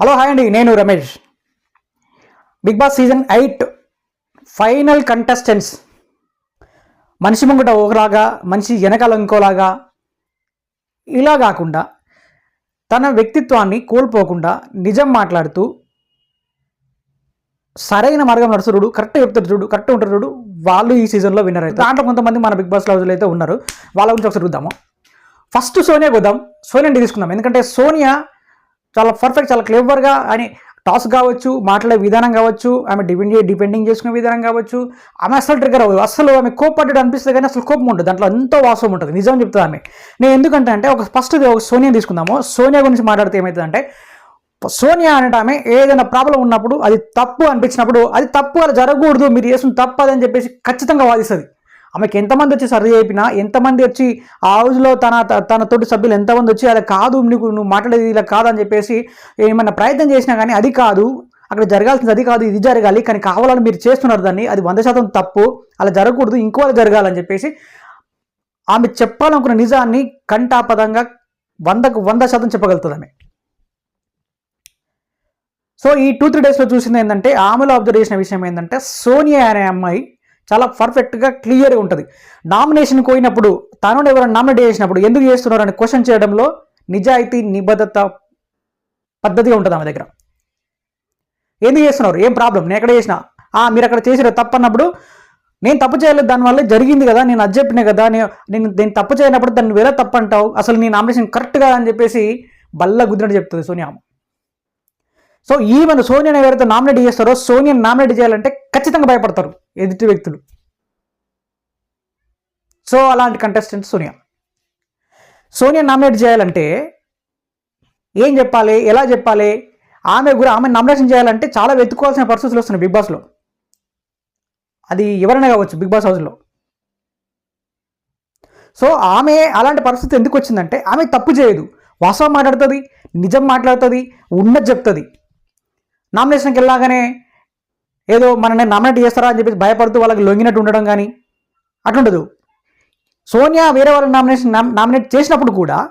Hello hi అండి. నేను Ramesh. Big boss season eight final contestants. మనిషి ముంగట ఒకలాగా మనిషి వెనకాల ఇంకోలాగా ఇలా కాకుండా తన వ్యక్తిత్వాన్ని కోల్పోకుండా నిజం మాట్లాడుతూ సరైన మార్గం నడుచుడు కరెక్ట్ చెప్తారు చూడు కరెక్ట్ ఉంటారు చూడు వాళ్ళు ఈ సీజన్లో విన్నర్ అవుతారు. దాంట్లో కొంతమంది మన బిగ్ బాస్ హౌస్లో అయితే ఉన్నారు. వాళ్ళ గురించి ఒకసారి చూద్దాము. ఫస్ట్ సోనియా కొద్దాం సోనియా తీసుకుందాం. ఎందుకంటే సోనియా చాలా పర్ఫెక్ట్ చాలా క్లేవర్గా అని టాస్ కావచ్చు మాట్లాడే విధానం కావచ్చు ఆమె డిపెండ్ డిపెండింగ్ చేసుకునే విధానం కావచ్చు ఆమె అసలు ట్రిగర్ అవ్వదు. అసలు ఆమె కోపడ్డట్టు అనిపిస్తుంది కానీ అసలు కోపం ఉంటుంది దాంట్లో ఎంతో వాస్తవం ఉంటుంది. నిజం చెప్తుంది ఆమె. నేను ఎందుకంటే అంటే ఒక ఫస్ట్ ఒక సోనియా తీసుకుందాము. సోనియా గురించి మాట్లాడితే ఏమవుతుందంటే సోనియా అనేట ఆమె ఏదైనా ప్రాబ్లం ఉన్నప్పుడు అది తప్పు అనిపించినప్పుడు అది తప్పు అలా జరగకూడదు మీరు చేసిన తప్పు అదని చెప్పేసి ఖచ్చితంగా వాదిస్తుంది. ఆమెకి ఎంతమంది వచ్చి సర్ది చెప్పినా ఎంతమంది వచ్చి ఆ హౌస్లో తన త- తన తోటి సభ్యులు ఎంతమంది వచ్చి అలా కాదు నీకు నువ్వు మాట్లాడేది ఇలా కాదని చెప్పేసి ఏమైనా ప్రయత్నం చేసినా కానీ అది కాదు. అక్కడ జరగాల్సింది అది కాదు ఇది జరగాలి. కానీ కావాలని మీరు చేస్తున్నారు దాన్ని అది వంద శాతం తప్పు. అలా జరగకూడదు ఇంకో అలా జరగాలని చెప్పేసి ఆమె చెప్పాలనుకున్న నిజాన్ని కంటాపదంగా వందకు వంద శాతం చెప్పగలుగుతుంది ఆమె. సో ఈ టూ త్రీ డేస్లో చూసింది ఏంటంటే ఆమెలో అబ్జర్వ్ చేసిన విషయం ఏంటంటే సోనియా అనే అమ్మాయి చాలా పర్ఫెక్ట్గా క్లియర్గా ఉంటుంది. నామినేషన్ పోయినప్పుడు తనను ఎవరైనా నామినేట్ చేసినప్పుడు ఎందుకు చేస్తున్నారు అని క్వశ్చన్ చేయడంలో నిజాయితీ నిబద్ధత పద్ధతిగా ఉంటుంది ఆమె దగ్గర. ఎందుకు చేస్తున్నారు? ఏం ప్రాబ్లం నేను ఎక్కడ చేసిన? మీరు అక్కడ చేసిన తప్పు అన్నప్పుడు నేను తప్పు చేయలేదు దానివల్ల జరిగింది కదా నేను అది చెప్పిన కదా నేను నేను నేను తప్పు చేయనప్పుడు దాన్ని వేరే తప్పు అంటావు? అసలు నీ నామినేషన్ కరెక్ట్గా అని చెప్పేసి బల్ల గుద్దినట్టు చెప్తుంది సోనియా. సో ఈమెను సోనియాని ఎవరైతే నామినేట్ చేస్తారో సోనియాని నామినేట్ చేయాలంటే ఖచ్చితంగా భయపడతారు ఎదుటి వ్యక్తులు. సో అలాంటి కంటెస్టెంట్ సోనియా. సోనియా నామినేట్ చేయాలంటే ఏం చెప్పాలి ఎలా చెప్పాలి? ఆమె కూడా ఆమె నామినేషన్ చేయాలంటే చాలా వెతుక్కోవాల్సిన పరిస్థితులు వస్తున్నాయి బిగ్ బాస్లో. అది ఎవరైనా కావచ్చు బిగ్ బాస్ హౌస్లో. సో ఆమె అలాంటి పరిస్థితి ఎందుకు వచ్చిందంటే ఆమె తప్పు చేయదు. వాస్తవం మాట్లాడుతుంది నిజం మాట్లాడుతుంది ఉన్నది చెప్తుంది. నామినేషన్కి వెళ్ళాగానే ఏదో మనని నామినేట్ చేస్తారా అని చెప్పేసి భయపడుతూ వాళ్ళకి లొంగినట్టు ఉండడం కానీ అట్లుండదు. సోనియా వేరే వాళ్ళని నామినేషన్ నామినేట్ చేసినప్పుడు కూడా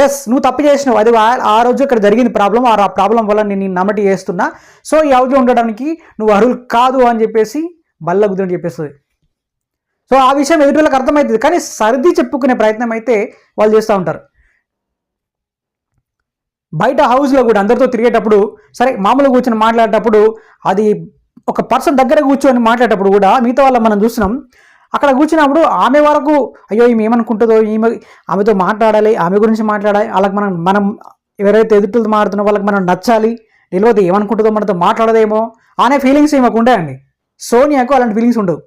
ఎస్ నువ్వు తప్పు చేసినావు. అది ఆ- రోజు ఇక్కడ జరిగింది ప్రాబ్లం ఆ ప్రాబ్లం వల్ల నేను నమ్మటి చేస్తున్నా. సో ఈ హౌస్లో ఉండడానికి నువ్వు అర్హులు కాదు అని చెప్పేసి బల్ల అని చెప్పేస్తుంది. సో ఆ విషయం ఎదుటి వాళ్ళకి అర్థమవుతుంది. కానీ సర్ది చెప్పుకునే ప్రయత్నం అయితే వాళ్ళు చేస్తూ ఉంటారు. బయట హౌస్లో కూడా అందరితో తిరిగేటప్పుడు సరే మామూలుగా కూర్చొని మాట్లాడేటప్పుడు అది ఒక పర్సన్ దగ్గర కూర్చొని మాట్లాడేటప్పుడు కూడా మిగతా వాళ్ళ మనం చూస్తున్నాం. అక్కడ కూర్చున్నప్పుడు ఆమె వరకు అయ్యో ఈమె ఏమనుకుంటుందో ఈమె ఆమెతో మాట్లాడాలి ఆమె గురించి మాట్లాడాలి వాళ్ళకి మనం మనం ఎవరైతే ఎదుటితో మాట్లాడుతున్నో వాళ్ళకి మనం నచ్చాలి నిలవదు ఏమనుకుంటుందో మనతో మాట్లాడదేమో అనే ఫీలింగ్స్ ఈమెకు ఉండేయండి సోనియాకు అలాంటి ఫీలింగ్స్ ఉండవు.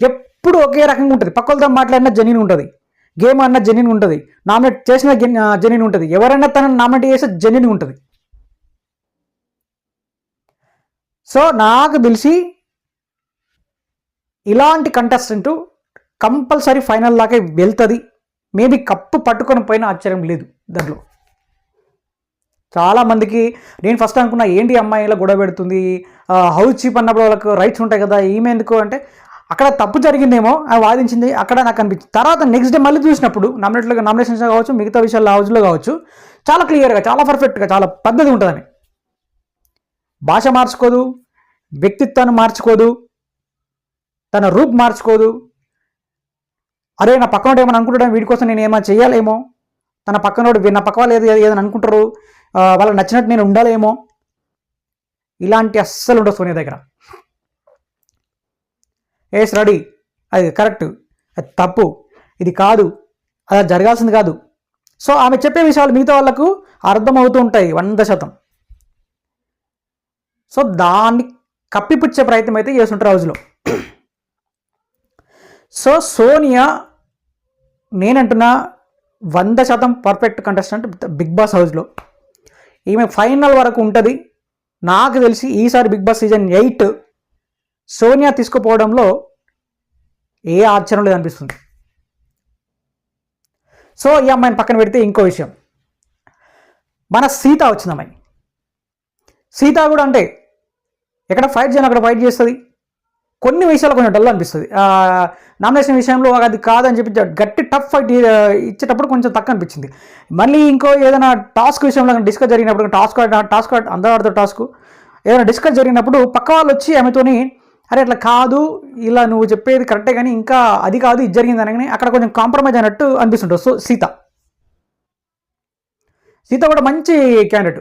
ఎప్పుడు ఒకే రకంగా ఉంటుంది. పక్కలతో మాట్లాడినా జెన్యున్ ఉంటుంది. గేమ్ అన్న జెన్యున్ ఉంటుంది. నామినేట్ చేసిన జెన్యున్ ఉంటుంది. ఎవరైనా తనని నామినేట్ చేస్తే జెన్యున్ ఉంటుంది. సో నాకు తెలిసి ఇలాంటి కంటెస్టెంట్ కంపల్సరీ ఫైనల్ దాకా వెళ్తుంది. మేబీ కప్పు పట్టుకొని పోయినా ఆశ్చర్యం లేదు దాంట్లో. చాలా మందికి నేను ఫస్ట్ అనుకున్నా ఏంటి అమ్మాయి ఇలా గొడవ పెడుతుంది? హౌస్ చీప్ అన్నప్పుడు వాళ్ళకు రైట్స్ ఉంటాయి కదా ఈమె ఎందుకు? అంటే అక్కడ తప్పు జరిగిందేమో అది వాదించింది. అక్కడ నాకు అనిపించింది. తర్వాత నెక్స్ట్ డే మళ్ళీ చూసినప్పుడు నామినేట్లో నామినేషన్స్ కావచ్చు మిగతా విషయాలు హౌస్లో కావచ్చు చాలా క్లియర్గా చాలా పర్ఫెక్ట్గా చాలా పద్ధతి ఉంటుందని. భాష మార్చుకోదు వ్యక్తిత్వాన్ని మార్చుకోదు తన రూప్ మార్చుకోదు. అరే నా పక్కనోడు ఏమైనా అనుకుంటాడు వీడి కోసం నేను ఏమైనా చేయాలేమో తన పక్కనోడు నా పక్క వాళ్ళు ఏదో ఏదైనా అనుకుంటారు? వాళ్ళకి నచ్చినట్టు నేను ఉండాలేమో? ఇలాంటి అస్సలు ఉండదు సోనియా దగ్గర. ఏస్ రెడీ అది కరెక్ట్ అది తప్పు. ఇది కాదు. అది జరగాల్సింది కాదు. సో ఆమె చెప్పే విషయాలు మిగతా వాళ్ళకు అర్థమవుతూ ఉంటాయి వంద శాతం. సో దాన్ని కప్పిపుచ్చే ప్రయత్నం అయితే చేస్తుంటారు హౌస్లో సో సోనియా నేనంటున్నా వంద శాతం పర్ఫెక్ట్ కంటెస్టెంట్ బిగ్ బాస్ హౌస్లో ఈమె ఫైనల్ వరకు ఉంటుంది. నాకు తెలిసి ఈసారి big boss season eight Sonia తీసుకుపోవడంలో ఏ ఆశ్చర్యం లేదు అనిపిస్తుంది. సో ఈ అమ్మాయిని పక్కన పెడితే ఇంకో విషయం. మన సీత వచ్చింది అమ్మాయి. సీత కూడా అంటే ఎక్కడ ఫైట్ చేయను అక్కడ ఫైట్ చేస్తుంది. కొన్ని విషయాలు కొంచెం డల్ అనిపిస్తుంది. నామినేషన్ విషయంలో అది కాదని చెప్పి గట్టి టఫ్ ఫైట్ ఇచ్చేటప్పుడు కొంచెం తక్కువ అనిపించింది. మళ్ళీ ఇంకో ఏదైనా టాస్క్ విషయంలో డిస్కస్ జరిగినప్పుడు టాస్క్ టాస్క్ అందరూ ఆడుతారు టాస్క్ ఏదైనా డిస్కస్ జరిగినప్పుడు పక్క వాళ్ళు వచ్చి ఆమెతోని అరే అట్లా కాదు ఇలా నువ్వు చెప్పేది కరెక్టే కానీ ఇంకా అది కాదు ఇది జరిగింది అనగానే అక్కడ కొంచెం కాంప్రమైజ్ అయినట్టు అనిపిస్తుంటుంది. సో సీత. సీత కూడా మంచి క్యాండిడేట్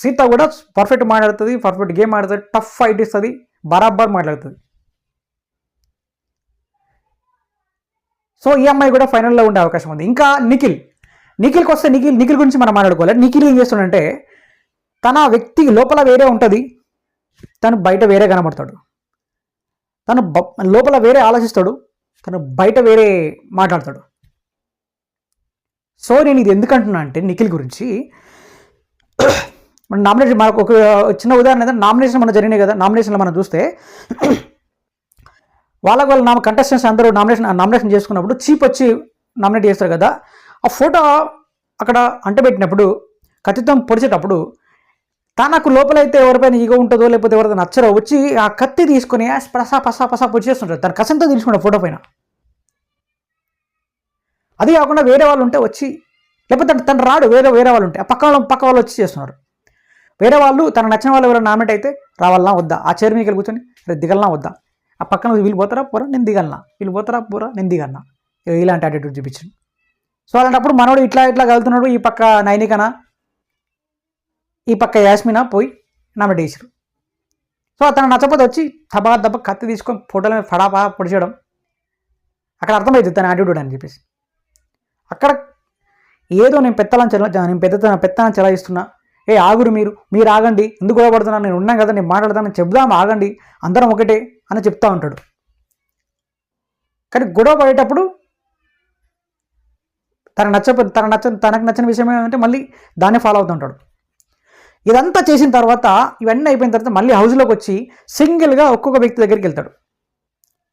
సీత కూడా పర్ఫెక్ట్ మాట్లాడుతుంది పర్ఫెక్ట్ గేమ్ ఆడుతుంది టఫ్ ఫైట్ ఇస్తుంది బరాబర్ మాట్లాడుతుంది. సో ఈ అమ్మాయి కూడా ఫైనల్లో ఉండే అవకాశం ఉంది. ఇంకా నిఖిల్. నిఖిల్కి వస్తే నిఖిల్ నిఖిల్ గురించి మనం మాట్లాడుకోవాలి. నిఖిల్ ఏం చేస్తుండంటే తన వ్యక్తి లోపల వేరే ఉంటుంది తను బయట వేరే కనబడతాడు. తను లోపల వేరే ఆలోచిస్తాడు తను బయట వేరే మాట్లాడతాడు. సో నేను ఇది ఎందుకంటున్నా అంటే నిఖిల్ గురించి మన నామినేషన్ మనకు ఒక చిన్న ఉదాహరణ ఏదైనా నామినేషన్ మన జరిగినాయి కదా నామినేషన్లో మనం చూస్తే వాళ్ళకి వాళ్ళ నా కంటెస్టెంట్స్ అందరూ నామినేషన్ నామినేషన్ చేసుకున్నప్పుడు చీప్ వచ్చి నామినేట్ చేస్తారు కదా ఆ ఫోటో అక్కడ అంటబెట్టినప్పుడు ఖచ్చితం పొడిచేటప్పుడు తనకు లోపలైతే ఎవరిపైన ఈగో ఉంటుందో లేకపోతే ఎవరైతే నచ్చరో వచ్చి ఆ కత్తి తీసుకొని పసా పసా పసా పొడిచేస్తుంటారు తన కసంతో తీసుకుంటారు ఫోటో పైన. అది కాకుండా వేరే వాళ్ళు ఉంటే వచ్చి లేకపోతే తను రాడు వేరే వేరే వాళ్ళు ఉంటే. ఆ పక్క వాళ్ళు పక్క వాళ్ళు వచ్చి చేస్తున్నారు. వేరే వాళ్ళు తన నచ్చిన వాళ్ళు ఎవరైనా నామినేట్ అయితే రావాలన్నా వద్దా? ఆ చైర్ మీకు కూర్చొని దిగలనా వద్దా? ఆ పక్కన వీళ్ళు పోతారా? పోరా నేను దిగలనా? వీళ్ళు పోతారా? పోరా నేను దిగలనా? ఇలాంటి యాటిట్యూడ్ చూపించింది. సో అలాంటప్పుడు మనోడు ఇట్లా ఇట్లా కలుతున్నాడు ఈ పక్క నైనికనా ఈ పక్క యాస్మినా పోయి నామినేట్ సో అతను నచ్చపోతే వచ్చి దబా దెబ్బ కత్తి తీసుకొని ఫోటోల మీద ఫడాపా పొడిచేయడం అక్కడ అర్థమవుతుంది తన యాటిట్యూడ్ అని చెప్పేసి. అక్కడ ఏదో నేను పెత్తలని చెల నేను పెద్ద పెత్తనం చెలాయిస్తున్నా. ఏ ఆగురు మీరు మీరు ఆగండి ఎందుకు గొడవపడుతున్నా నేను ఉన్నాను కదా నేను మాట్లాడతాను చెప్దాం ఆగండి అందరం ఒకటే అని చెప్తా ఉంటాడు. కానీ గొడవ పడేటప్పుడు తన నచ్చ తన నచ్చ తనకు నచ్చిన విషయం ఏమంటే మళ్ళీ దాన్ని ఫాలో అవుతుంటాడు. ఇదంతా చేసిన తర్వాత ఇవన్నీ అయిపోయిన తర్వాత మళ్ళీ హౌస్లోకి వచ్చి సింగిల్గా ఒక్కొక్క వ్యక్తి దగ్గరికి వెళ్తాడు.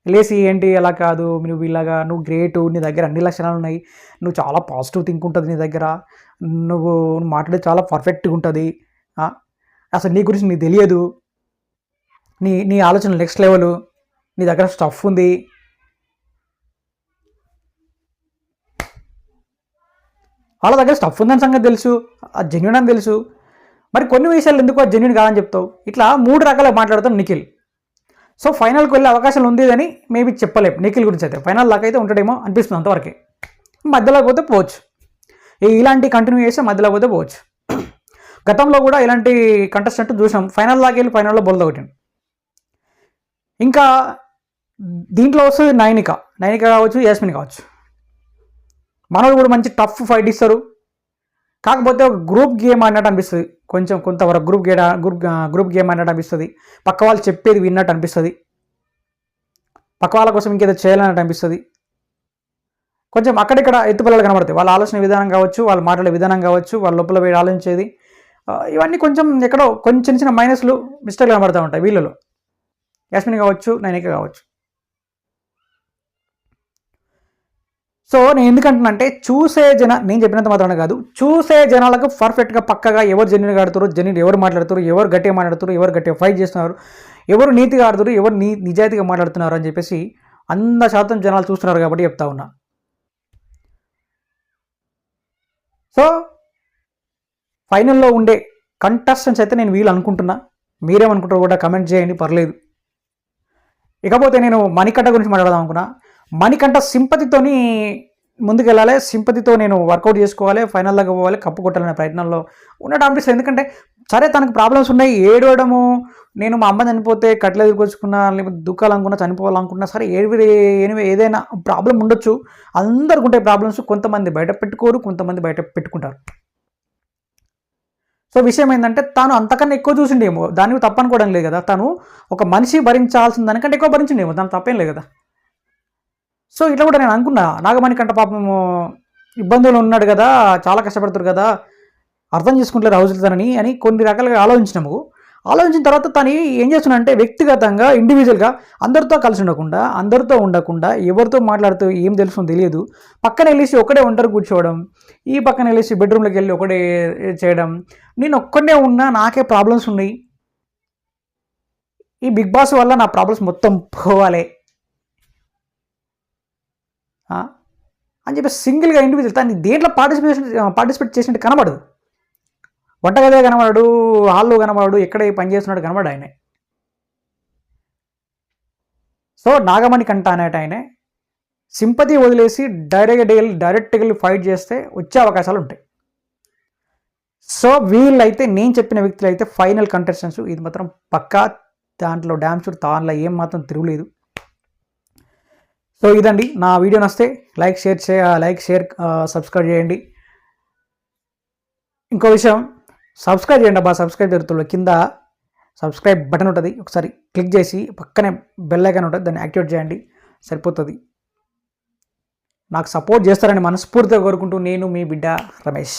లేసి ఏంటి అలా కాదు నువ్వు ఇలాగా నువ్వు గ్రేటు నీ దగ్గర అన్ని లక్షణాలు ఉన్నాయి నువ్వు చాలా పాజిటివ్ థింక్ ఉంటుంది నీ దగ్గర నువ్వు మాట్లాడే చాలా పర్ఫెక్ట్గా ఉంటుంది. అసలు నీ గురించి నీకు తెలియదు. నీ నీ ఆలోచన నెక్స్ట్ లెవెల్ నీ దగ్గర స్టఫ్ ఉంది. వాళ్ళ దగ్గర స్టఫ్ ఉందని సంగతి తెలుసు అది జెన్యున్ అని తెలుసు. మరి కొన్ని విషయాలు ఎందుకు జెన్యున్ కాదని చెప్తావు? ఇట్లా మూడు రకాలుగా మాట్లాడుతాం నిఖిల్. సో ఫైనల్కి వెళ్ళే అవకాశం ఉంది అని మేబీ చెప్పలేము నిఖిల్ గురించి అయితే. ఫైనల్ దాకా అయితే ఉంటాడేమో అనిపిస్తుంది అంతవరకే. మధ్యలో పోతే పోవచ్చు. ఇలాంటి కంటిన్యూ చేస్తే మధ్యలో పోతే పోవచ్చు. గతంలో కూడా ఇలాంటి కంటెస్టెంట్ చూసాం. ఫైనల్ దాకా వెళ్ళి ఫైనల్లో బొలద ఒకటి ఇంకా దీంట్లో వస్తుంది నైనిక. నైనిక కావచ్చు యాస్మిన్ కావచ్చు. మనోడు కూడా మంచి టఫ్ ఫైట్ ఇస్తారు. కాకపోతే ఒక గ్రూప్ గేమ్ అన్నట్టు అనిపిస్తుంది. కొంచెం కొంతవరకు గ్రూప్ గేడ గ్రూప్ గ్రూప్ గేమ్ అన్నట్టు అనిపిస్తుంది. పక్క వాళ్ళు చెప్పేది విన్నట్టు అనిపిస్తుంది. పక్క వాళ్ళ కోసం ఇంకేదో చేయాలన్నట్టు అనిపిస్తుంది. కొంచెం అక్కడిక్కడ ఎత్తుపల్లలు కనబడతాయి. వాళ్ళ ఆలోచన విధానం కావచ్చు వాళ్ళు మాట్లాడే విధానం కావచ్చు వాళ్ళ లోపల వేడి ఆలోచించేది. ఇవన్నీ కొంచెం ఎక్కడో కొంచెం చిన్న చిన్న మైనస్లు మిస్టేక్లు కనబడుతూ ఉంటాయి వీళ్ళలో. యాస్మిన్ కావచ్చు నైనిక కావచ్చు. సో నేను ఎందుకంటున్నా అంటే చూసే జన నేను చెప్పినంత మాత్రమే కాదు చూసే జనాలకు పర్ఫెక్ట్గా పక్కగా ఎవరు జెన్యున్గా ఆడుతారు జెన్యున్ ఎవరు మాట్లాడుతారు ఎవరు గట్టిగా మాట్లాడుతారు ఎవరు గట్టిగా ఫైట్ చేస్తున్నారు ఎవరు నీతిగా ఆడుతారు ఎవరు నీ నిజాయితీగా మాట్లాడుతున్నారు అని చెప్పేసి అంద శాతం జనాలు చూస్తున్నారు కాబట్టి చెప్తా ఉన్నా. సో ఫైనల్లో ఉండే కంటెస్టెంట్స్ అయితే నేను వీళ్ళు అనుకుంటున్నా. మీరేమనుకుంటారో కూడా కమెంట్ చేయండి పర్లేదు. ఇకపోతే నేను మణికట్ట గురించి మాట్లాడదాం అనుకున్నా. మణికంఠ సింపతితోని ముందుకెళ్ళాలి సింపతితో నేను వర్కౌట్ చేసుకోవాలి ఫైనల్ దాకా పోవాలి కప్పు కొట్టాలనే ప్రయత్నంలో ఉండటం అనిపిస్తుంది ఎందుకంటే సరే తనకు ప్రాబ్లమ్స్ ఉన్నాయి ఏడవడము నేను మా అమ్మ చనిపోతే కట్ల ఎదుర్కొచ్చుకున్నా లేకపోతే దుఃఖాలనుకున్నా చనిపోవాలనుకున్నా సరే ఏవి ఏనివే ఏదైనా ప్రాబ్లం ఉండొచ్చు. అందరికి ఉంటాయి ప్రాబ్లమ్స్ కొంతమంది బయట పెట్టుకోరు కొంతమంది బయట పెట్టుకుంటారు. సో విషయం ఏంటంటే తాను అంతకన్నా ఎక్కువ చూసిండేమో. దానికి తప్పనుకోవడం లేదు కదా. తను ఒక మనిషి భరించాల్సిన దానికంటే ఎక్కువ భరించిండేమో. దానికి తప్పేం లేదు కదా. సో ఇట్లా కూడా నేను అనుకున్నా. నాగమణికంట పాపము ఇబ్బందులు ఉన్నాడు కదా చాలా కష్టపడుతారు కదా అర్థం చేసుకుంటారు హౌజులు తనని అని కొన్ని రకాలుగా ఆలోచించినాము ఆలోచించిన తర్వాత తను ఏం చేస్తున్నా వ్యక్తిగతంగా ఇండివిజువల్గా అందరితో కలిసి ఉండకుండా అందరితో ఉండకుండా ఎవరితో మాట్లాడుతూ ఏం తెలుసు తెలియదు. పక్కన వెళ్ళేసి ఒకటే ఒంటరి కూర్చోవడం ఈ పక్కన వెళ్ళేసి బెడ్రూమ్లోకి వెళ్ళి ఒకటే చేయడం నేను ఒక్కడే ఉన్నా నాకే ప్రాబ్లమ్స్ ఉన్నాయి. ఈ బిగ్ బాస్ వల్ల నా ప్రాబ్లమ్స్ మొత్తం పోవాలి. అని చెప్పి సింగిల్గా ఇండివిజువల్ తను దేంట్లో పార్టిసిపేషన్ పార్టిసిపేట్ చేసినట్టు కనబడదు. వంటగదే కనబడాడు హాల్లో కనబడాడు ఎక్కడ పనిచేస్తున్నాడు పని చేస్తున్నాడు కనబడు ఆయనే. సో నాగమణి కంట అనేట ఆయనే సింపతి వదిలేసి డైరెక్ట్ డైరెక్ట్గా వెళ్ళి ఫైట్ చేస్తే వచ్చే అవకాశాలు ఉంటాయి. సో వీళ్ళైతే నేను చెప్పిన వ్యక్తులు అయితే ఫైనల్ కంటెస్టెంట్స్ ఇది మాత్రం పక్కా దాంట్లో డ్యామ్ షూర్ తాన్లో ఏం మాత్రం తిరుగులేదు. సో ఇదండి. నా వీడియో నస్తే లైక్ షేర్ చే లైక్ షేర్ సబ్స్క్రైబ్ చేయండి. ఇంకో విషయం సబ్స్క్రైబ్ చేయండి అబ్బా. సబ్స్క్రైబ్ జరుగుతుంది కింద సబ్స్క్రైబ్ బటన్ ఉంటుంది. ఒకసారి క్లిక్ చేసి పక్కనే బెల్ ఐకాన్ ఉంటుంది. దాన్ని యాక్టివేట్ చేయండి. సరిపోతుంది. నాకు సపోర్ట్ చేస్తారని మనస్ఫూర్తిగా కోరుకుంటూ నేను మీ బిడ్డ రమేష్.